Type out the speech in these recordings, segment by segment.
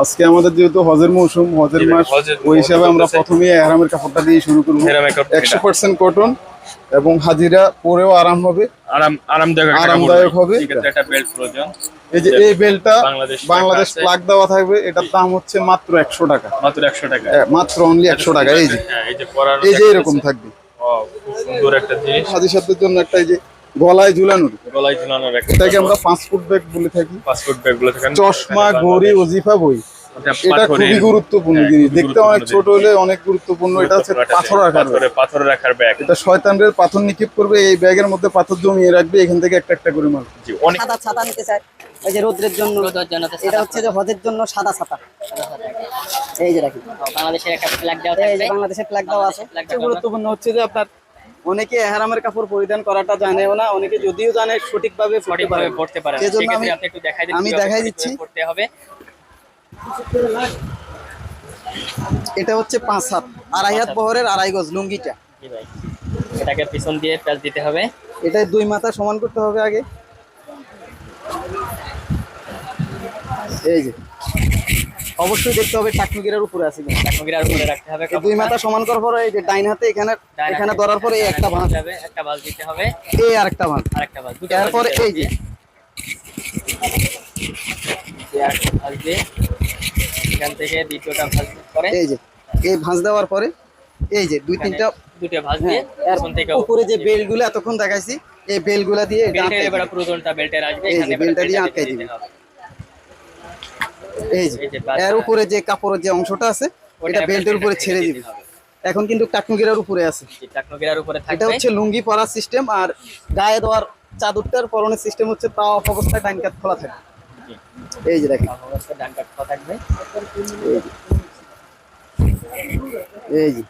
আজকে আমাদের যেহেতু হজের মৌসুম হজের মাস ওই হিসাবে আমরা। প্রথমে এহরামের কাপড়টা দিয়ে শুরু করব। একশো পার্সেন্ট কটন এবং হাজিরা পরেও আরাম হবে। আরাম আরামদায়ক আরামদায়ক হবে। এই যে এই বেলটা বাংলাদেশ প্লাগ দেওয়া থাকবে এটার দাম হচ্ছে মাত্র একশো টাকা। মাত্র একশো টাকা। মাত্র অনলি একশো টাকা। এই যে। হ্যাঁ, এই যে এরকম থাকবে। খুব সুন্দর একটা জিনিস। হাজির সাথের জন্য একটা এই যে গলায় ঝুলানোর? গলায় ঝুলানোর এটাকে আমরা পাঁচ ফুট ব্যাগ বলে থাকি। পাসপোর্ট ব্যাগগুলো থাকে চশমা ঘড়ি ওজিফা বই। এটা এটা খুবই গুরুত্বপূর্ণ হ্যাঁ, জিনিস। দেখতে অনেক ছোট হলে অনেক গুরুত্বপূর্ণ। এটা হচ্ছে পাথর। রাখার। পাথরে- রাখার ব্যাগ। এটা শয়তানদের পাথর নিক্ষেপ করবে। এই ব্যাগের মধ্যে পাথর জমিয়ে রাখবে। এখান থেকে একটা একটা করে মাল। জি অনেক সাদা ছাতা নিতে চাই এই যে রোদ্রের জন্য এটা হচ্ছে যে হজের জন্য সাদা ছাতা। এই যে রাখি বাংলাদেশের একটা ফ্ল্যাগ দেওয়া এই যে বাংলাদেশের ফ্ল্যাগ দেওয়া আছে। গুরুত্বপূর্ণ হচ্ছে যে আপনার অনেকে এহরামের কাপড় পরিধান করাটা জানেও না অনেকে যদিও জানে সঠিকভাবে সঠিকভাবে পড়তে পারে সেজন্য আমি একটু দেখাই দিন আমি দেখাই দিচ্ছি। পড়তে হবে। এটা হচ্ছে পাঁচ হাত আড়াই হাত বহরের আড়াই গজ লুঙ্গিটা। এটাকে পিছন দিয়ে প্যাচ দিতে হবে। এটা দুই মাথা সমান করতে হবে আগে। এই যে। অবশ্যই দেখতে হবে টাকনুগিরার উপরে আছে কিনা। টাকনুগিরার উপরে রাখতে হবে দুই মাথা সমান করার পরে এই যে ডাইন হাতে এখানে এখানে ধরার পরে একটা ভাঁজ যাবে একটা বাল দিতে হবে এই আরেকটা ভাঁজ আর একটা বাল দুটো এরপরে এই যে ভাঁজ দিয়ে এখান থেকে দ্বিতীয়টা ভাঁজ করে এই যে এই ভাঁজ দেওয়ার পরে এই যে দুই তিনটা দুটো ভাঁজ দিয়ে হ্যাঁ, পিছন থেকে উপরে যে বেলগুলো এতক্ষণ দেখাইছি এই বেলগুলা দিয়ে আটকাই এবার দিবে। বেল্টের আসবে এখানে বেল্টটা দিয়ে দিতে দিবে। হবে। এই যে এর উপরে যে কাপড়ের যে অংশটা আছে এটা বেল্টের উপরে ছেড়ে দিবে। এখন কিন্তু টাকনুগিরার উপরে আছে। টাকনুগিরার উপরে এটা হচ্ছে লুঙ্গি পরার সিস্টেম আর গায়ে দেওয়ার চাদরটার পরনের সিস্টেম হচ্ছে তাও অফ অবস্থায় কাত খোলা থাকে জি। এই যে দেখেন। ডান খোলা থাকবে। এই যে।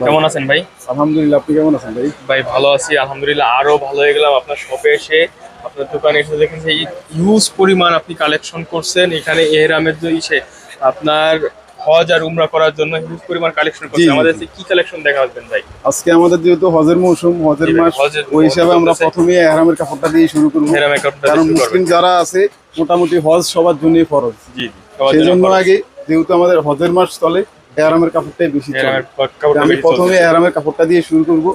কেমন আছেন ভাই? আলহামদুলিল্লাহ আপনি কেমন আছেন ভাই? ভাই ভালো আছি আলহামদুলিল্লাহ আরও ভালো হয়ে গেলাম আপনার শপে এসে। আপনার দোকানে এসে দেখেন যে হিউজ পরিমাণ আপনি কালেকশন করছেন। এখানে এহরামের যে ইসে আপনার হজ আর উমরা করার জন্য হিউজ পরিমাণ কালেকশন জি, করছেন। আমাদের কি কালেকশন দেখাবেন ভাই? আজকে আমাদের যেহেতু হজের মৌসুম হজের মাস ওই হিসাবে আমরা চলতেছে। প্রথমে এহরামের কাপড়টা দিয়ে শুরু করব। কারণ মুসলিম যারা আছে মোটামুটি হজ সবার জন্যই ফরজ। জি সেই জন্য আগে যেহেতু আমাদের হজের মাস চলে এহরামের কাপড়টাই বেশি আমি প্রথমে। এহরামের কাপড়টা দিয়ে শুরু করব।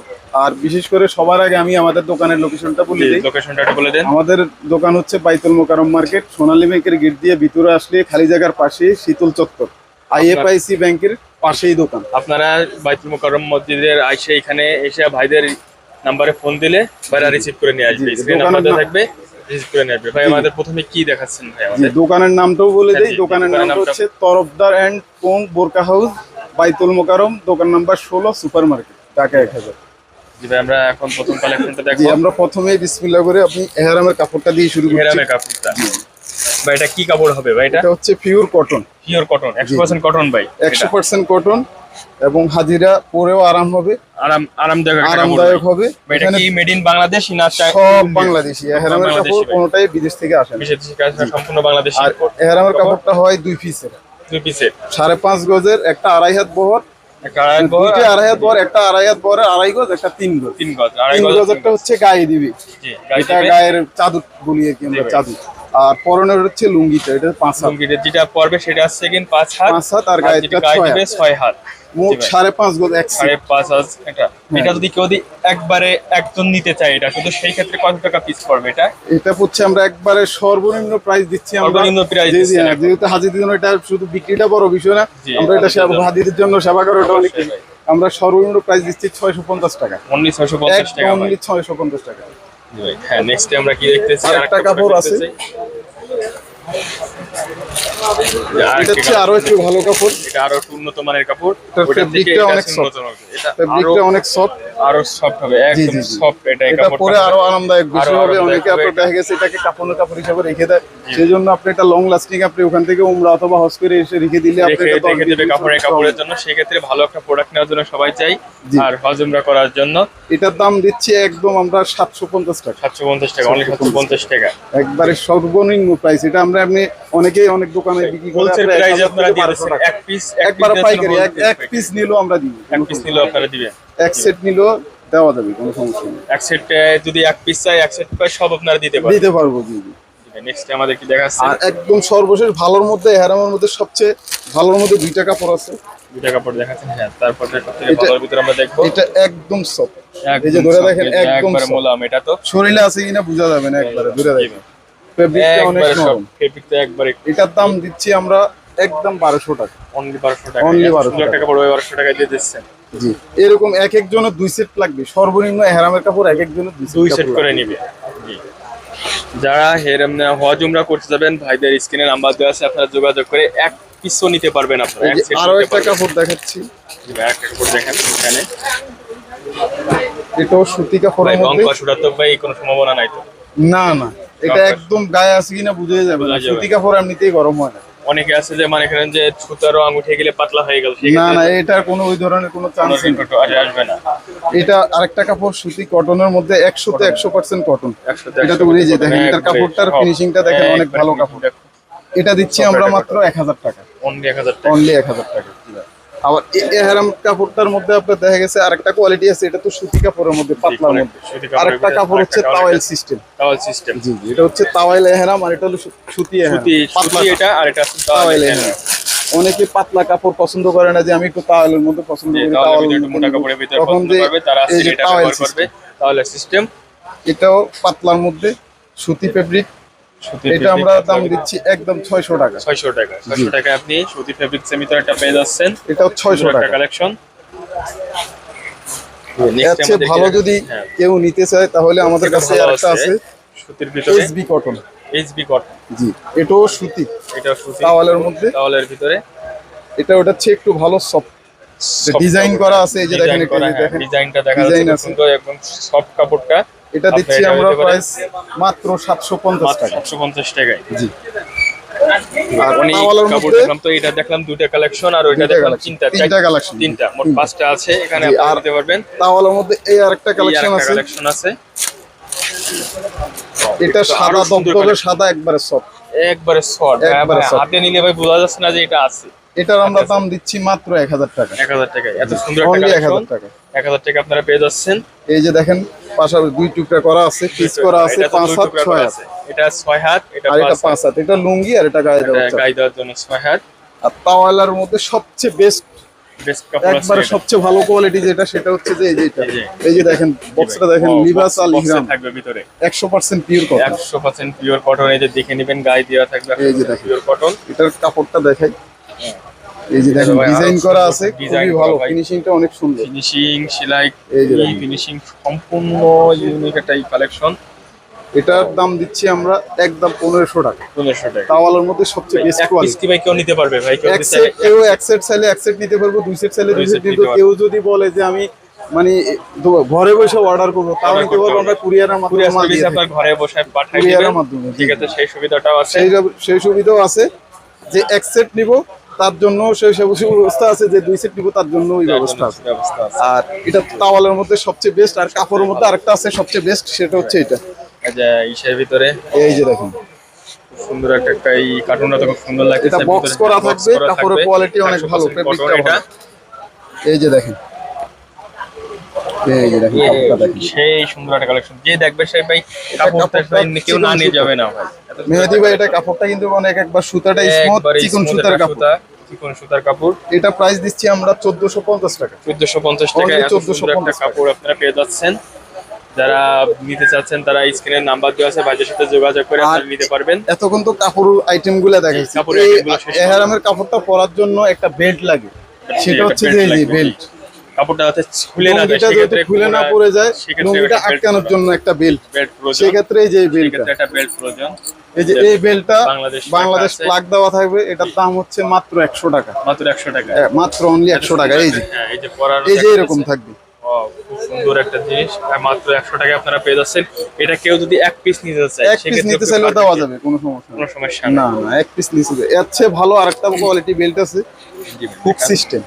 আর বিশেষ করে সবার আগে আমি আমাদের দোকানের লোকেশনটা বলে দিই। লোকেশনটা বলে দেন। আমাদের দোকান হচ্ছে বাইতুল মোকারম মার্কেট। সোনালী ব্যাংকের গেট দিয়ে ভিতরে আসলে খালি জায়গার পাশে শীতল চত্বর। আইএফআইসি ব্যাংকের পাশেই দোকান। আপনারা বাইতুল মুকাররম মসজিদের আইসে এখানে এসে ভাইদের নাম্বারে ফোন দিলে ভাইরা রিসিভ করে নিয়ে আসবে। স্ক্রিন থাকবে। রিসিভ করে ভাই আমাদের প্রথমে কি দেখাচ্ছেন ভাই আমাদের? দোকানের নামটাও বলে হ্যাঁ, দেই। দোকানের নামটা- হচ্ছে তরফদার অ্যান্ড পোং বোরকা হাউস বাইতুল মোকারম দোকান নাম্বার ষোলো সুপার মার্কেট ঢাকা এক হাজার। জি ভাই আমরা এখন প্রথম কালেকশনটা জি আমরা প্রথমে করে আপনি এহরামের কাপড়টা দিয়ে শুরু করছি। কাপড়টা। ভাই এটা কি কাপড় হবে ভাই এটা? হচ্ছে পিওর কটন পিওর কটন একশো পার্সেন্ট কটন ভাই। একশো এটা। পার্সেন্ট কটন এবং হাজিরা পরেও আরাম হবে। আরাম আরামদায়ক আরামদায়ক হবে। এটা কি মেড ইন বাংলাদেশ না সব বাংলাদেশি। এহরামের কাপড়। কোনোটাই বিদেশ থেকে আসে না। বিশেষ থেকে আসবে সম্পূর্ণ বাংলাদেশি আর এহরামের কাপড়টা হয় দুই পিসের দুই পিসের সাড়ে পাঁচ গজের একটা আড়াই হাত বহর একটা আড়াই হাত বহর। একটা আড়াই হাত বহরের আড়াই গজ একটা তিন গজ। তিন গজ আড়াই তিন গজেরটা হচ্ছে গায়ে দিবি। এটা দিবে। গায়ের চাদর বলি আর কি আমরা চাদর। আর পরনের হচ্ছে লুঙ্গিটা এটা পাঁচ হাত। লুঙ্গিটা যেটা পড়বে সেটা পাঁচ হাত। পাঁচ হাত আর গায়ে ছয় হাত। মোট সাড়ে পাঁচ গজ এক সাড়ে পাঁচ এটা। হ্যাঁ। এটা যদি কেউ যদি একবারে একজন নিতে চায় এটা শুধু সেই ক্ষেত্রে কত টাকা পিস পড়বে এটা? এটা হচ্ছে আমরা একবারে সর্বনিম্ন প্রাইস দিচ্ছি আমরা। সর্বনিম্ন জি, দিচ্ছেন হ্যাঁ, এখন। যেহেতু হাজিদের জন্য এটা শুধু বিক্রিটা বড় বিষয় না আমরা এটা হাজিদের জন্য। সেবা করাটা অনেক আমরা সর্বনিম্ন প্রাইস দিচ্ছি ছয়শো পঞ্চাশ টাকা। অনলি ছয়শো পঞ্চাশ টাকা একদম ছয়শো পঞ্চাশ টাকা। হ্যাঁ নেক্সট আমরা কি দেখতেছি? আরেকটা কাপড় আছে। এটা হচ্ছে আরও একটু ভালো কাপড় এটা আরও একটু উন্নত মানের কাপড় এটা ওটা থেকে অনেক। উন্নত। এটা ফেব্রিকটা অনেক সফট আরও সফট হবে একদম জি, জি। সফট এটা এটা পরে আরও আরামদায়ক বেশি হবে অনেকে আপনার দেখা গেছে এটাকে কাপড়ের কাপড় হিসাবে রেখে দেয়। সেই জন্য আপনি এটা লং লাস্টিং আপনি ওখান থেকে উমরা অথবা হজ করে এসে রেখে দিলে আপনি এটা রেখে দেবে কাপড়ের কাপড়ের জন্য। সেক্ষেত্রে ভালো একটা প্রোডাক্ট নেওয়ার জন্য সবাই চাই জি। আর হজমরা করার জন্য। এটার দাম দিচ্ছি একদম আমরা সাতশো পঞ্চাশ টাকা। টাকা একবারে সর্বনিম্ন প্রাইস এটা আমরা এমনি অনেকেই অনেক দোকানে বিক্রি করে হোলসেল আপনার প্রাইস 1000 আপনারা থেকে দিয়ে 1200 দিচ্ছেন টাকা। এক পিস একবার পাইকারি এক এক পিস নিলেও আমরা দিই। এক পিস নিলেও আপনারা দিবেন? এক সেট নিলেও দেওয়া যাবে কোনো সমস্যা নেই। এক সেট যদি এক পিস চাই এক সেট পাই সব আপনারা দিতে পারেন দিতে পারব জি জি। নেক্সট আমাদের কি দেখাচ্ছে? আর একদম সর্বশেষ ভালোর মধ্যে হেরামের মধ্যে সবচেয়ে ভালোর মধ্যে দুইটা কাপড় আছে। দুটা কাপড় দেখাচ্ছেন হ্যাঁ তারপরে ভালোর ভিতরে আমরা দেখব। এটা একদম সফট এই যে ধরে দেখেন, একদম একবারে মোলাম এটা তো? শরীরে আছে কিনা বোঝা যাবে না একবারে ধরে দেখেন ফেব্রিকটা অনেক একবারে নরম। ফেব্রিকটা একবারে এটার দাম দিচ্ছি আমরা একদম বারোশো টাকা। অনলি বারোশো টাকা 1200 টাকা। বারোশো টাকা দিয়ে দিচ্ছেন। জি। এরকম এক একজনের দুই সেট লাগবে। সর্বনিম্ন হেরামের কাপড় এক একজনের দুই সেট করে নিবে। জি। যারা হেরম হজ উমরা করতে যাবেন ভাইদের স্ক্রিনে নাম্বার দেওয়া আছে আপনারা যোগাযোগ করে এক পিসও নিতে পারবেন আপনারা এক আরও একটা কাপড় দেখাচ্ছি। একটা কাপড় দেখেন এখানে। এটাও সুতি ভাই রং তো কোনো সম্ভাবনা নাই তো? না না। এটা একদম গায়ে আছে কিনা বোঝা যাবে। সুতি কাপড় এমনিতেই গরম হয় না। অনেকে আছে যে মানে করেন যে সুতারও রং গেলে পাতলা হয়ে গেল না না এটার কোনো ওই ধরনের কোনো চান্স আসবে না। এটা আরেকটা কাপড় সুতি কটনের মধ্যে একশোতে একশো পার্সেন্ট কটন এটা তো একশো বুঝেই যে দেখেন এটার কাপড়টার ফিনিশিংটা দেখেন অনেক ভালো কাপড়। এটা দিচ্ছি আমরা মাত্র এক হাজার টাকা। অনলি এক হাজার টাকা। অনলি এক হাজার টাকা। আবার এহারাম কাপড়টার মধ্যে আপনার দেখা গেছে আরেকটা কোয়ালিটি আছে এটা তো সুতি কাপড়ের মধ্যে পাতলার মধ্যে। আরেকটা কাপড় হচ্ছে তাওয়াইল সিস্টেম টাওয়াল সিস্টেম জি জি এটা হচ্ছে তাওয়াইল এহারাম আর এটা হলো সুতি এহারাম সুতি পাতলা এটা আর এটা তাওয়াইল এহারাম অনেকে পাতলা কাপড় পছন্দ করে না যে আমি একটু তাওয়ালের মধ্যে পছন্দ করি তাওয়ালের তাওয়াল একটু মোটা কাপড়ের ভিতরে পছন্দ করবে তারা এটা ব্যবহার করবে। system, সিস্টেম এটাও পাতলার মধ্যে সুতি ফেব্রিক এটা আমরা দাম দিচ্ছি একদম ছয়শো টাকা। ছয়শো টাকা ছয়শো টাকা আপনি সুতি ফেব্রিক সেমিটার একটা পেয়ে যাচ্ছেন। সুন্দর একটা টাকা। কালেকশন চেয়ে ভালো যদি কেউ নিতে চায় তাহলে আমাদের কাছে আরেকটা আছে। সুতির ভিতরে এসবি কটন এইচবি কটন জি এটাও সুতি। এটা সুতি। তাওয়ালের মধ্যে। তাওয়ালের ভিতরে। এটা ওটা চেয়ে একটু ভালো সফট ডিজাইন করা আছে এই যে দেখেন এটা দেখেন। ডিজাইনটা দেখা যাচ্ছে সুন্দর একদম সফট কাপড়টা। এটা দিচ্ছি আমরা প্রাইস মাত্র সাতশো পঞ্চাশ টাকা। সাতশো পঞ্চাশ টাকায়। জি। আর অনেক তাওয়ালের কাপড় দেখলাম তো এটা দেখলাম দুইটা কালেকশন আর ওইটা দেখলাম তিনটা। তিনটা collection। তিনটা মোট পাঁচটা আছে এখানে জি, আপনি নিতে পারবেন। তাওয়ালের মধ্যে এই আরেকটা কালেকশন আছে। কালেকশন আছে। এটা সাদা collection। সাদা একবারে সফট একবারে শর্ট একবারে soft। হাতে নিলে ভাই বোঝা যাচ্ছে না যে এটা আছে। এটার আমরা দাম দিচ্ছি মাত্র এক হাজার টাকা। এক হাজার টাকায়। এত সুন্দর একটা এক কালেকশন হাজার টাকা। এক হাজার টাকা আপনারা পেয়ে যাচ্ছেন। এই যে দেখেন পাশাপাশি দুই টুকরা করা আছে পিস করা আছে পাঁচ হাত ছয় হাত। আছে। এটা ছয় হাত এটা আর এটা পাঁচ হাত এটা লুঙ্গি আর এটা গায়ে দেওয়া গায়ে দেওয়ার জন্য ছয় হাত। আর তাওয়ালার মধ্যে সবচেয়ে বেস্ট বেস্ট কাপড় আছে একবারে সবচেয়ে ভালো কোয়ালিটি যেটা সেটা হচ্ছে যে এই যে এই যে। দেখেন বক্সটা দেখেন লিবাস ইহরাম থাকবে ভিতরে। একশো পার্সেন্ট পিওর কটন একশো পার্সেন্ট পিওর কটন এই যে দেখে নেবেন গায়ে দেওয়া থাকবে এই যে দেখেন। পিওর কটন এটার কাপড়টা দেখাই। এই যে দেখেন ডিজাইন করা আছে খুবই ভালো ফিনিশিংটা অনেক সুন্দর। ফিনিশিং সেলাই এই ফিনিশিং সম্পূর্ণ ইউনিক একটা কালেকশন এটার দাম দিচ্ছি আমরা একদম পনেরোশো টাকা। পনেরোশো টাকা। তাওয়ালার মধ্যে সবচেয়ে বেস্ট কোয়ালিটি ভাই কেউ নিতে পারবে ভাই? কেউ এক সেট কেউ এক সেট চাইলে এক সেট নিতে পারব দুই সেট চাইলে দুই সেট নিতে কেউ যদি বলে যে আমি মানে ঘরে বসে অর্ডার করব তাও নিতে পারব আমরা কুরিয়ারের মাধ্যমে মাল দিয়ে আপনার ঘরে বসে পাঠিয়ে Courier এর মাধ্যমে, ঠিক আছে সেই সুবিধাটাও আছে। সেই সেই সুবিধাও আছে যে এক সেট নিব তার জন্য সেই ব্যবস্থা আছে যে দুই সেট নিব তার জন্য ওই ব্যবস্থা আছে। আর এটা তাওয়ালের মধ্যে সবচেয়ে বেস্ট আর কাপড়ের মধ্যে আরেকটা আছে সবচেয়ে বেস্ট সেটা হচ্ছে এটা। যে ইসের ভিতরে। এই যে দেখুন। সুন্দর একটা একটা এই কার্টুনটা তো খুব সুন্দর লাগছে। এটা box করা থাকবে, কাপড়ের quality অনেক ভালো। এই যে দেখেন। এই যে দেখেন কাপড়টা দেখেন। সেই সুন্দর একটা কালেকশন যে দেখবে সেই ভাই কাপড়টা ভাই কেউ না নিয়ে যাবে না ভাই। মেহেদি ভাই এটা কাপড়টা কিন্তু অনেক একবার সুতাটা স্মুথ চিকন সুতার কাপড়। চিকন সুতার কাপড়। এটা প্রাইস দিচ্ছি আমরা চোদ্দশো পঞ্চাশ টাকা। চোদ্দশো পঞ্চাশ টাকা Only এত সুন্দর একটা 1450 কাপড় আপনারা পেয়ে যাচ্ছেন। যারা নিতে চাচ্ছেন তারা স্ক্রিনের নাম্বার দেওয়া আছে ভাইদের সাথে যোগাযোগ করে আপনারা নিতে পারবেন। এতক্ষণ তো কাপড় আইটেমগুলা দেখাইছি এই শেষ কাপড়টা পরার জন্য একটা বেল্ট লাগে। সেটা হচ্ছে যে এই বেল্ট কাপড়টা যাতে খুলে না যায় সেক্ষেত্রে খুলে না পুরা- পড়ে যায় লুঙ্গিটা আটকানোর জন্য একটা বেল্ট বেল্ট সেক্ষেত্রে এই যে এই বেল্টটা একটা বেল্ট প্রয়োজন। এই যে এই বেল্টটা বাংলাদেশ প্লাগ দেওয়া থাকবে এটার দাম হচ্ছে মাত্র একশো টাকা। মাত্র একশো টাকা। হ্যাঁ, মাত্র অনলি একশো টাকা এই যে। হ্যাঁ এই যে এরকম থাকবে। খুব সুন্দর একটা জিনিস। মাত্র একশো টাকা আপনারা পেয়ে যাচ্ছেন। এটা কেউ যদি এক পিস নিতে চায় এক পিস নিতে চাইলেও দেওয়া যাবে কোনো সমস্যা কোনো সমস্যা না না এক পিস এর চেয়ে ভালো আরেকটা কোয়ালিটি বেল্ট আছে। হুক সিস্টেম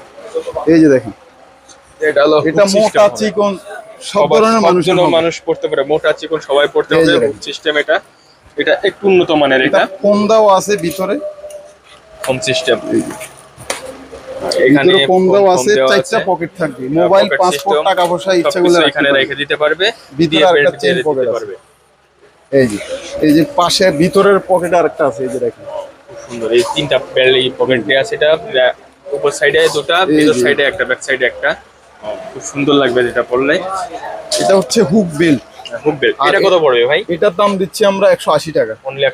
এই যে দেখেন। এটা হলো এটা hook মোটা system চিকন সব ধরনের হবে। মানুষ পড়তে পারে। মোটা চিকন সবাই পড়তে পারে হুক সিস্টেম এটা। এটা একটু উন্নত মানের এটা ফোন আছে ভিতরে। হোম সিস্টেম এখানে phone আছে চারটা পকেট থাকবে। মোবাইল পাসপোর্ট টাকা পয়সা ইচ্ছা করলে এখানে রেখে দিতে পারবে ভিতরে দিয়ে দিয়ে pocket দিতে আছে। পারবে। এই যে এই যে পাশে ভিতরের পকেটে আরেকটা আছে এই যে দেখেন। সুন্দর এই তিনটা বেল এই পকেট দেওয়া আছে এটা উপর সাইডে দুটা ভিতর সাইডে একটা ব্যাক সাইডে একটা। খুব সুন্দর লাগবে যেটা পড়লে এটা হচ্ছে হুক বেল্ট খুব বেল এটা কত পড়বে ভাই? এটার দাম দিচ্ছি আমরা টাকা। অনলি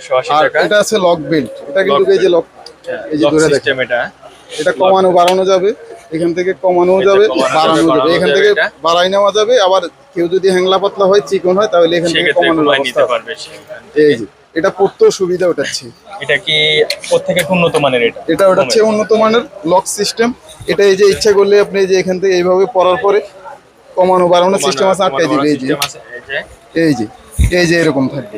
এটা আছে লক বেল্ট এটা কিন্তু এই যে লক এই যে ধরে সিস্টেম এটা। এটা কমানো বাড়ানো যাবে। এখান থেকে কমানো যাবে বাড়ানো যাবে। এখান থেকে। বাড়াই নেওয়া যাবে। আবার কেউ যদি হ্যাংলা পাতলা হয় চিকন হয় তাহলে এখান থেকে নিতে পারবে এই যে এটা পড়তেও সুবিধা ওটাচ্ছে। এটা কি প্রত্যেকে উন্নত মানের এটা? এটা ওটা উন্নত মানের লক সিস্টেম এটা এই যে ইচ্ছা করলে আপনি এই যে এখান থেকে এইভাবে পড়ার পরে কমানো বাড়ানোর সিস্টেম আছে আটকাই দিবে এই যে। এই যে। এই যে এরকম থাকবে।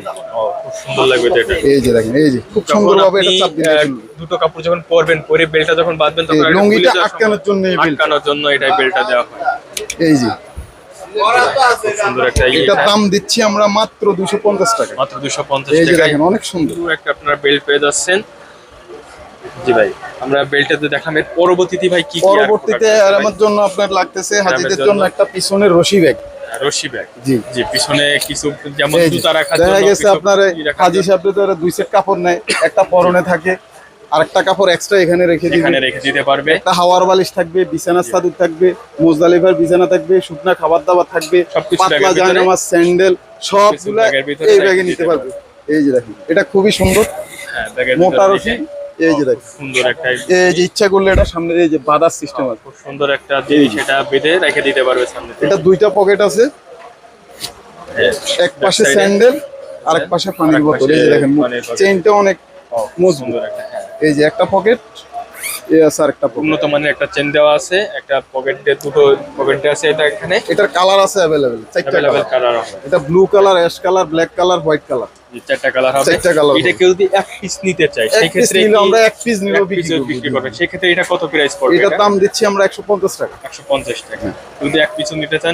সুন্দর লাগবে এটা। এই যে দেখেন এই যে খুব যখন সুন্দরভাবে এটা চাপ দিলে দুটো কাপড় যখন পরবেন পরে বেলটা যখন বাঁধবেন তখন লুঙ্গিটা আটকানোর জন্য এই সময়- বেল্ট। আটকানোর জন্য এটা বেলটা দেওয়া হয়। এই যে। সুন্দর একটা এটার এটা। দাম দিচ্ছি আমরা মাত্র দুশো পঞ্চাশ টাকা। মাত্র এই যে দেখেন অনেক সুন্দর। সুন্দর একটা আপনারা বেল্ট পেয়ে যাচ্ছেন। জি ভাই। আমরা বেল্টটাতে দেখাম এর পরবর্তীতে ভাই কি পরবর্তীতে আর আমার জন্য আপনার লাগতেছে হাজিদের জন্য। একটা পিছনের রশি ব্যাগ রশি ব্যাগ জি। জি পিছনে কিছু যেমন জুতা রাখার দেখা জন্য গেছে আপনার হাজি তো দুই সেট কাপড় নেয় একটা পরনে থাকে আর একটা কাপড় এক্সট্রা এখানে রেখে দিবে। এখানে রেখে দিতে পারবে। একটা হাওয়ার বালিশ থাকবে বিছানার চাদর থাকবে মোজদালিফার বিছানা থাকবে শুকনা খাবার দাবার থাকবে পাতলা জায়নামাজ স্যান্ডেল সবগুলা এই ব্যাগে নিতে পারবে। এই যে দেখেন এটা খুবই সুন্দর হ্যাঁ মোটা রশি। এই যে ও, সুন্দর একটা এই যে ইচ্ছা করলে এটা সামনে এই যে বাদার সিস্টেম আছে। খুব সুন্দর একটা জিনিস এটা বেঁধে রেখে দিতে পারবে সামনে এটা দুইটা পকেট আছে। হ্যাঁ। এক পাশে স্যান্ডেল আর এক পাশে পানির বোতল। এই যে দেখেন চেইনটা অনেক মজবুত। হ্যাঁ। এই যে একটা পকেট আছে আর উন্নত মানের একটা চেন দেওয়া আছে একটা পকেট দুটো পকেট আছে এটা এখানে। এটার কালার আছে চারটা কালার কালার এটা blue colour ash colour black colour white colour চারটা কালার হবে। চারটা colour এটা কেউ যদি এক পিস নিতে চায় পিস আমরা এক পিস বিক্রি করব এটা কত প্রাইস পড়বে দাম দিচ্ছি আমরা একশো পঞ্চাশ টাকা। একশো পঞ্চাশ টাকা। যদি এক পিসও নিতে চান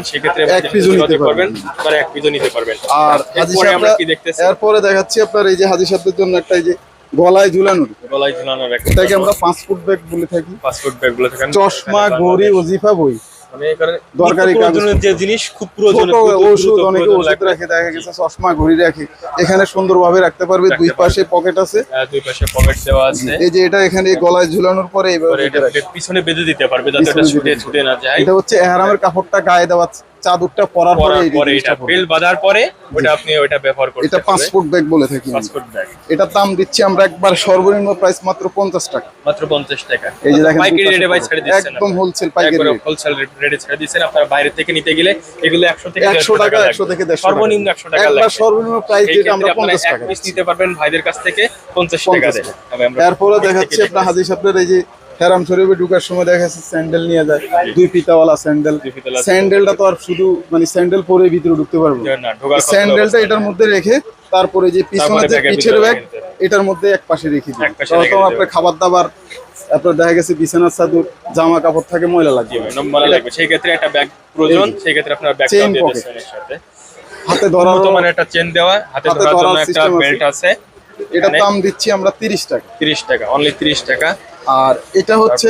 এক নিতে পারবেন। তারা এক পিসও নিতে পারবেন। আর হাজি এরপরে আমরা সাহেবরা কি দেখতেছি? এরপরে দেখাচ্ছি আপনার এই যে হাজি সাহেবদের জন্য একটা এই যে গলায় ঝুলানোর। গলায় ঝুলানোর এটাকে আমরা পাঁচ ফুট ব্যাগ বলে থাকি। ব্যাগগুলো থাকেন। চশমা ঘড়ি ওজিফা বই। মানে দরকারি যে জিনিস খুব ওষুধ দ্রুত অনেকে ওষুধ রাখে দেখা গেছে চশমা ঘড়ি রাখে। এখানে সুন্দরভাবে রাখতে পারবে রাখতে দুই পাশে পকেট আছে। দুই পাশে পকেট দেওয়া আছে। এই যে এটা এখানে গলায় ঝুলানোর পরে। পিছনে বেঁধে দিতে পারবে যাতে এটা ছুটে ছুটে না যায়। এটা হচ্ছে এহরামের কাপড়টা গায়ে দেওয়া চাদরটা পরার পরে এটা জিনিসটা বাঁধার পরে ওটা আপনি ওটা ব্যবহার করতে এটা ফুট ব্যাগ বলে থাকি। Passport bag. এটার দাম দিচ্ছি আমরা একবার সর্বনিম্ন প্রাইস মাত্র পঞ্চাশ টাকা। মাত্র 50 টাকা। এই যে দেখেন পাইকারি রেটে ভাই ছেড়ে দিচ্ছেন একদম হোলসেল পাইকারি হোলসেল রেটে ছেড়ে দিচ্ছেন। আপনারা বাইরে থেকে নিতে গেলে এগুলো 100 থেকে 100 টাকা, লাগবে। 100 থেকে 150 সর্বনিম্ন 100 টাকা একবার সর্বনিম্ন প্রাইস যেটা আমরা ক্ষেত্রে আপনারা 50 টাকা নিতে পারবেন ভাইদের কাছ থেকে 50 টাকা 50 এরপরে প্রত্যেকে দেখাচ্ছি আপনার দেখেছি। হাজি সাহেবের এই যে হেরাম শরীফে ঢুকার সময় দেখা যাচ্ছে স্যান্ডেল নিয়ে যায়। দুই পিতাওয়ালা স্যান্ডেল। স্যান্ডেলটা তো আর শুধু মানে স্যান্ডেল পরে ভিতরে ঢুকতে পারব। স্যান্ডেলটা এটার মধ্যে রেখে তারপরে যে পিছনে যে পিছের ব্যাগ এটার মধ্যে এক পাশে রেখে দিই। তখন আপনার খাবার দাবার তারপর দেখা গেছে বিছানার চাদর জামা কাপড় থাকে ময়লা লাগবে। লাগবে। সেই ক্ষেত্রে একটা ব্যাগ প্রয়োজন সেই ক্ষেত্রে আপনার সাথে। হাতে ধরার মানের একটা চেন দেওয়া হাতে ধরার জন্য একটা বেল্ট আছে। এটার দাম দিচ্ছি আমরা তিরিশ টাকা। 30 টাকা অনলি 30 টাকা। আর এটা হচ্ছে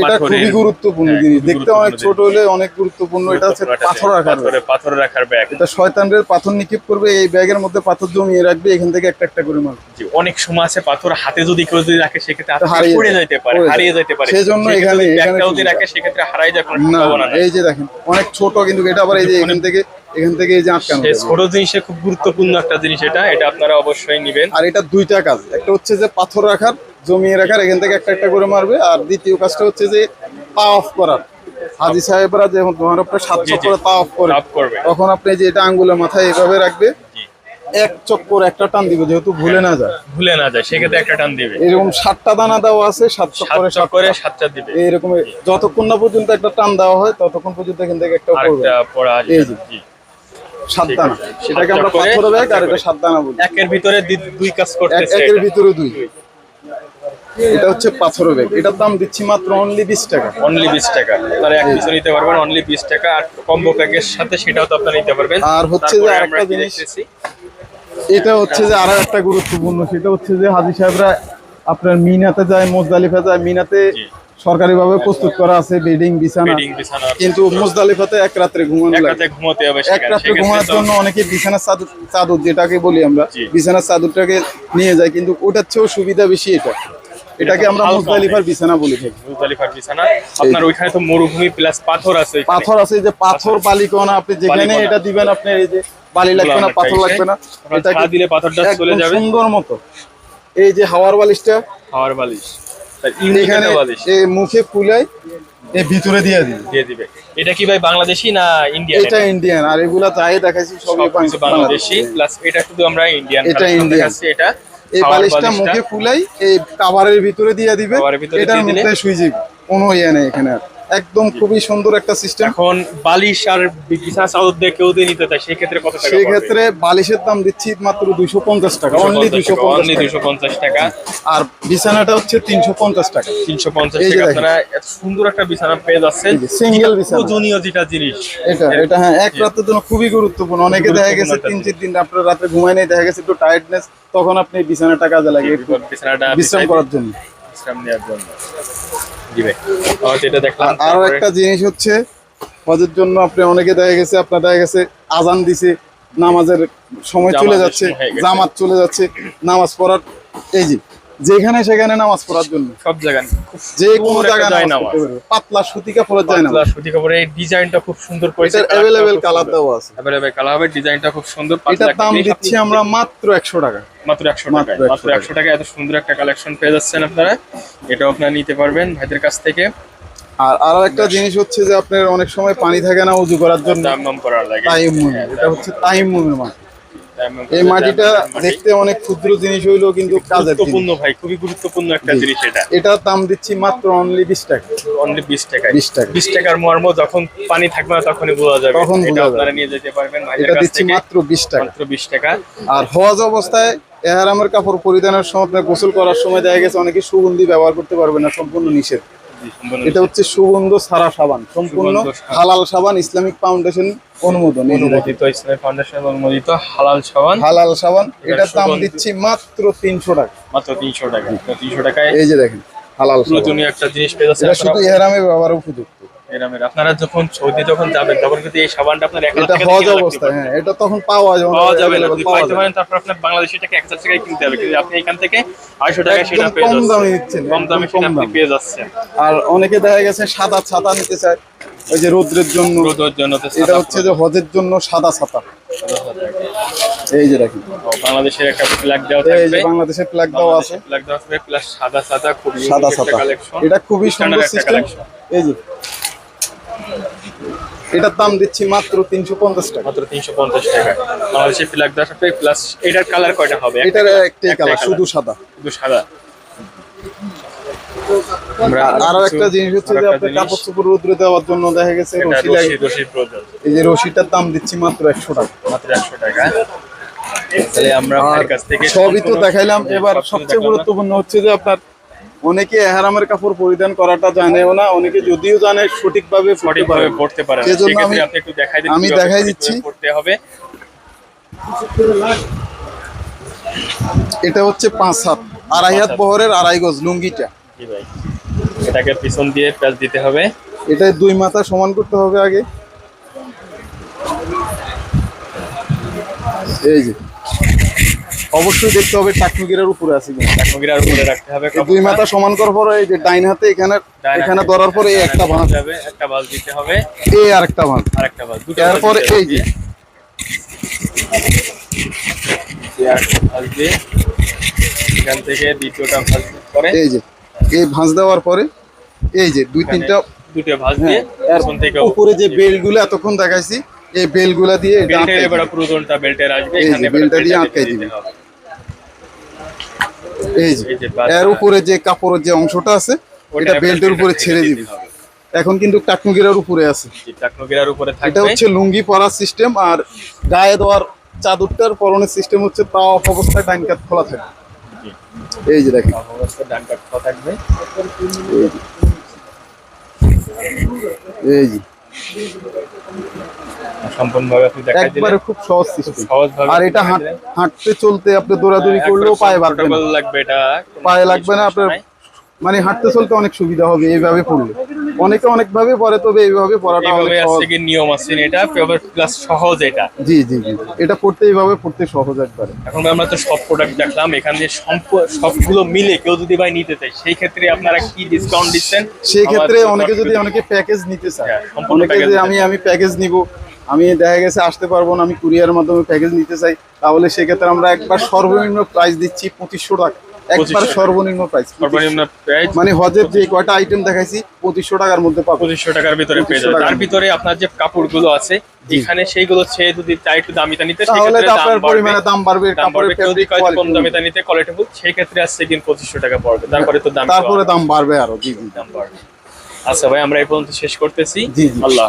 এটা খুবই গুরুত্বপূর্ণ হ্যাঁ, জিনিস। দেখতে অনেক ছোট হলে অনেক গুরুত্বপূর্ণ। এটা হচ্ছে পাথর রাখার পাথর রাখার ব্যাগ। এটা শয়তানদের পাথর নিক্ষেপ করবে এই ব্যাগের মধ্যে পাথর জমিয়ে রাখবে এখান থেকে একটা একটা করে মারবে জি, অনেক সময় আছে পাথর হাতে যদি কেউ যদি রাখে সেক্ষেত্রে হাতে হারিয়ে পড়ে যেতে পারে হারিয়ে যেতে পারে। সেজন্য এখানে- এখানে যদি রাখে সেক্ষেত্রে হারাই যাওয়ার না সম্ভাবনা এই যে দেখেন অনেক ছোট কিন্তু এটা আবার এই যে এখান থেকে এখান থেকে এই যে আটকানো ছোট জিনিসে খুব গুরুত্বপূর্ণ একটা জিনিস এটা এটা আপনারা অবশ্যই নেবেন। আর এটা দুইটা কাজ। একটা হচ্ছে যে পাথর রাখার জমিয়ে রাখার এখান থেকে একটা একটা করে মারবে। আর দ্বিতীয় কাজটা হচ্ছে যে পা অফ করার। হাজি সাহেবরা যখন তোমার উপরে সাত। চক্করে পা অফ করে করবে। তখন আপনি যে এটা আঙ্গুলের মাথায় এভাবে রাখবে এক চক্কর একটা টান দিবে যেহেতু ভুলে না যায়। ভুলে না যায় সেক্ষেত্রে একটা টান দিবে। এরকম সাতটা দানা দেওয়া আছে সাত চক্করে চক্করে সাতটা দিবে। এইরকম যতক্ষণ না পর্যন্ত একটা টান দেওয়া হয় ততক্ষণ পর্যন্ত এখান থেকে একটা করবে। আরেকটা পড়া এই যে। সাত দানা। সেটাকে আমরা পাথর ব্যাগ আর এটা সাত দানা বলি। একের ভিতরে দুই কাজ করতেছে একের ভিতরে দুই। এটা হচ্ছে পাথর ব্যাগ এটার দাম দিচ্ছি মাত্র অনলি বিশ টাকা। অনলি বিশ টাকা। তারা এক পিছু নিতে পারবেন অনলি বিশ টাকা। আর কম্বো প্যাকের সাথে সেটাও তো আপনারা নিতে পারবেন। আর হচ্ছে যে আরেকটা জিনিস- এটা হচ্ছে যে আরও একটা গুরুত্বপূর্ণ সেটা হচ্ছে যে হাজি সাহেবরা আপনার মিনাতে যায় মোজদালিফা যায়। মিনাতে জি। সরকারিভাবে প্রস্তুত করা আছে বেডিং বিছানা। কিন্তু মুজদালিফাতে এক রাত্রে ঘুমানো এক লাগে। রাতে ঘুমোতে হবে এক রাত্রে ঘুমানোর জন্য অনেকে বিছানার চাদর চাদর যেটাকে বলি আমরা। বিছানার চাদরটাকে নিয়ে যায়। কিন্তু ওটার চেয়েও সুবিধা বেশি এটা। এটাকে আমরা মুজদালিফার বিছানা বলি থাকি মুজদালিফার বিছানা। আপনার ওইখানে তো মরুভূমি প্লাস পাথর আছে পাথর আছে যে পাথর বালিকণা আপনি যেখানে এটা দিবেন আপনার এই যে বালি লাগবে না পাথর লাগবে না। ছা দিলে পাথরটা চলে যাবে। সুন্দর মতো। এই যে হাওয়ার বালিশটা। হাওয়ার বালিশ। তার এখানে এই মুখে ফুলাই ভিতরে দিয়ে দিই দিয়ে দিবে। এটা কি ভাই বাংলাদেশি না ইন্ডিয়ান এটা ইন্ডিয়ান আর এগুলা যাই দেখাইছি সবই বাংলাদেশি। প্লাস এটা শুধু আমরা ইন্ডিয়ান এটা। দেখাচ্ছি এটা এই বালিশটা। মুখে ফুলাই এই কাভারের ভিতরে দিয়ে দিবে এটার মুখে দিলে? মধ্যে সুই যাবে কোনো ইয়ে নেই এখানে আর। একদম খুবই সুন্দর একটা সিস্টেম এখন বালিশ আর বিছানা চাদর দিয়ে কেউ দিয়ে নিতে চায় সেই ক্ষেত্রে কত টাকা সেই ক্ষেত্রে বালিশের দাম দিচ্ছি মাত্র দুইশো পঞ্চাশ টাকা অনলি দুইশো অনলি দুশো পঞ্চাশ টাকা। আর বিছানাটা হচ্ছে তিনশো পঞ্চাশ টাকা। তিনশো পঞ্চাশ এই যে টাকা। আপনারা এত সুন্দর একটা বিছানা পেয়ে যাচ্ছেন। সিঙ্গেল বিছানা। জুনিয়র যেটা জিনিস। এটা এটা হ্যাঁ এক রাতের জন্য খুবই গুরুত্বপূর্ণ। অনেকে দেখা গেছে তিন চার দিন আপনার রাতে ঘুমায় নেই দেখা গেছে একটু টায়ার্ডনেস তখন আপনি বিছানাটা কাজে লাগে বিছানাটা বিশ্রাম করার জন্য। বিশ্রাম নেওয়ার জন্য। জি ভাই এটা দেখলাম। আর আরও একটা জিনিস হচ্ছে হজের জন্য আপনি অনেকে দেখা গেছে আপনার দেখা গেছে আজান দিছে নামাজের সময় চলে যাচ্ছে জামাত চলে যাচ্ছে নামাজ পড়ার এই যে যেখানে সেখানে নামাজ পড়ার জন্য। সব জায়গায়। যে কোনো জায়গায় নামাজ পাতলা সুতি কাপড়ের যায় পাতলা সুতি কাপড়ের এই ডিজাইনটা খুব সুন্দর করেছে। অ্যাভেলেবেল কালার দেওয়া আছে। অ্যাভেলেবেল কালার হবে ডিজাইনটা খুব সুন্দর। এটার দাম দিচ্ছি আমরা মাত্র একশো টাকা। মাত্র একশো মাত্র টাকা মাত্র একশো টাকা এত সুন্দর একটা কালেকশন পেয়ে যাচ্ছেন আপনারা। এটাও আপনারা নিতে পারবেন ভাইদের কাছ থেকে। আর আরও একটা জিনিস হচ্ছে যে আপনার অনেক সময় পানি থাকে না উজু করার জন্য। নাম করার লাগে। তাইমুম এটা হচ্ছে তাইমুমের তায়াম্মুম এই মাটিটা দেখতে অনেক ক্ষুদ্র জিনিস হইলেও কিন্তু গুরুত্বপূর্ণ ভাই খুবই গুরুত্বপূর্ণ একটা জিনিস এটা। এটার দাম দিচ্ছি মাত্র অনলি বিশ টাকা। অনলি বিশ টাকা 20 টাকা। বিশ টাকার মর্ম যখন পানি থাকবে না তখনই বোঝা যাবে। তখন এটা আপনারা নিয়ে যেতে পারবেন এটা দিচ্ছি মাত্র বিশ টাকা। মাত্র বিশ টাকা। আর হজ অবস্থায় এহারামের কাপড় পরিধানের সময় গোসল করার সময় দেখা গেছে অনেকে সুগন্ধি ব্যবহার করতে পারবে না সম্পূর্ণ নিষেধ। এটা হচ্ছে সুগন্ধ সারা সাবান সম্পূর্ণ হালাল সাবান ইসলামিক ফাউন্ডেশন অনুমোদন। অনুমোদিত ইসলামিক ফাউন্ডেশন অনুমোদিত হালাল সাবান। হালাল সাবান এটার দাম। দিচ্ছি মাত্র তিনশো টাকা। মাত্র তিনশো টাকা। তিনশো টাকায় এই যে দেখেন হালাল নতুন একটা জিনিস পেয়ে যাচ্ছে শুধু এহারামে ব্যবহার উপযুক্ত। এরামের। আপনারা যখন সৌদি যখন যাবেন তখন কিন্তু এই সাবানটা আপনার এক এটা হজ টাকা হ্যাঁ এটা তখন পাওয়া যাবে পাওয়া যাবে না যদি পাইতে পারেন তারপর আপনার বাংলাদেশি টাকা একশো টাকায় কিনতে হবে কিন্তু আপনি এখান থেকে আড়াইশো টাকায় একদম সেটা পেয়ে কম দামে দিচ্ছেন, কম দামে সেটা আপনি পেয়ে যাচ্ছেন। আর অনেকে দেখা গেছে সাদা ছাতা নিতে চায় ওই যে রোদ্রের জন্য। রোদের জন্য এটা হচ্ছে যে হজের জন্য সাদা ছাতা। এই যে দেখেন। বাংলাদেশের একটা ফ্ল্যাগ দেওয়া এই যে বাংলাদেশের ফ্ল্যাগ দেওয়া আছে। ফ্ল্যাগ দেওয়া থাকবে প্লাস সাদা সাদা খুব সাদা ছাতা। এটা খুবই সুন্দর সিস্টেম কালেকশন এই যে এটার দাম দিচ্ছি মাত্র তিনশো পঞ্চাশ টাকা। মাত্র তিনশো পঞ্চাশ টাকা। বাংলাদেশের ফ্ল্যাগ থাকবে প্লাস এটার কালার কয়টা হবে? এটার? একটাই কালার শুধু সাদা। শুধু সাদা। আর একটা জিনিস হচ্ছে যে আপনার কাপড় চোপড় রোদ্রে দেওয়ার জন্য দেখা গেছে রশি লাগে এই যে রশিটার দাম দিচ্ছি মাত্র একশো টাকা। মাত্র একশো টাকা। তাহলে আমরা আর কাছ থেকে সবই তো দেখাইলাম। এবার সবচেয়ে গুরুত্বপূর্ণ হচ্ছে যে আপনার অনেকে এহারামের কাপড় পরিধান করাটা জানেও না অনেকে যদিও জানে সঠিকভাবে সঠিকভাবে পড়তে পারে সেজন্য আমি- একটু দেখাই দিন আমি দেখাই দিচ্ছি। পড়তে হবে। এটা হচ্ছে পাঁচ হাত আড়াই হাত হাত। বহরের আড়াই গজ লুঙ্গিটা। জি ভাই। এটাকে পিছন দিয়ে প্যাচ দিতে হবে। এটা দুই মাথা সমান করতে হবে আগে। এই যে। অবশ্যই দেখতে হবে টাকনুকিরের উপরে আছে কিনা। উপরে রাখতে হবে এই দুই মাথা সমান করার পরে এই যে ডাইন হাতে এখানে এখানে ধরার পরে এই একটা ভাঁজ যাবে একটা বাল দিতে হবে। এই আর একটা ভাঁজ আর একটা বাল দুটো দিতে এই যে। এখান থেকে দ্বিতীয়টা ভাঁজ করে। এই যে এই ভাঁজ দেওয়ার পরে এই যে দুই তিনটা দুটো ভাঁজ হ্যাঁ, দিয়ে এর থেকে উপরে যে বেল্টগুলো এতক্ষণ দেখাইছি এই বেল্টগুলা দিয়ে বেল্টের আটকাই এবার দিবে। বেল্টের আসবে এখানে এবার বেল্টটা দিয়ে দিতে হবে। এই যে এর উপরে যে কাপড়ের যে অংশটা আছে এটা বেল্টের উপরে ছেড়ে দিবে। এখন কিন্তু টাকনুকিরার উপরে আছে। টাকনুগিরার উপরে এটা হচ্ছে লুঙ্গি পরার সিস্টেম আর গায়ে দেওয়ার চাদরটার পরনের সিস্টেম হচ্ছে তা অফ অবস্থায় ডাইন কাত খোলা থাকে এই যে দেখেন। ডান কাট খোলা থাকবে। এই যে। এই যে সম্পূর্ণভাবে আপনি দেখাই দিলেন। একবারে খুব সহজ সিস্টেম সহজভাবে আর এটা। হাঁটতে চলতে আপনি দৌড়াদৌড়ি করলেও পায়ে না। লাগবে এটা পায়ে লাগবে না আপনার মানে হাঁটতে চলতে অনেক সুবিধা হবে এইভাবে পড়লে। অনেকে অনেক ভাবে পরে তবে এইভাবে পড়াটা অনেক এইভাবে সহজ। নিয়ম আছে এটা? প্লাস সহজ এটা। জি জি জি। এটা পড়তে এইভাবে পড়তে সহজ একবারে। এখন আমরা তো সব প্রোডাক্ট দেখলাম এখান সম্প- সবগুলো মিলে কেউ যদি ভাই নিতে চায় সেই ক্ষেত্রে আপনারা কি ডিসকাউন্ট দিচ্ছেন? সেই ক্ষেত্রে অনেকে যদি অনেকে প্যাকেজ নিতে চায়। হ্যাঁ, সম্পূর্ণ অনেকে যে আমি আমি প্যাকেজ নিব আমি দেখা গেছে আসতে পারব না আমি কুরিয়ার মাধ্যমে প্যাকেজ নিতে চাই। তাহলে সেক্ষেত্রে আমরা একবার সর্বনিম্ন প্রাইস দিচ্ছি পঁচিশশো টাকা। একবার সর্বনিম্ন প্রাইস সর্বনিম্ন প্রাইস মানে হজের যে কয়টা আইটেম দেখাইছি পঁচিশশো টাকার মধ্যে পাবো। পঁচিশশো টাকার ভিতরে পেয়ে 2500 তার ভিতরে আপনার যে কাপড়গুলো আছে এখানে সেইগুলো ছেয়ে যদি চাই একটু দামিটা নিতে তাহলে দাম আপনার বাড়বে। পরিমাণে দাম বাড়বে কাপড়ের কয় কম দামিটা নিতে কোয়ালিটিফুল সেই ক্ষেত্রে আসছে কিন পঁচিশশো টাকা পড়বে। তারপরে তো দাম তারপরে দাম বাড়বে আরও জি দাম বাড়বে। আচ্ছা ভাই আমরা এই পর্যন্ত শেষ করতেছি। আল্লাহ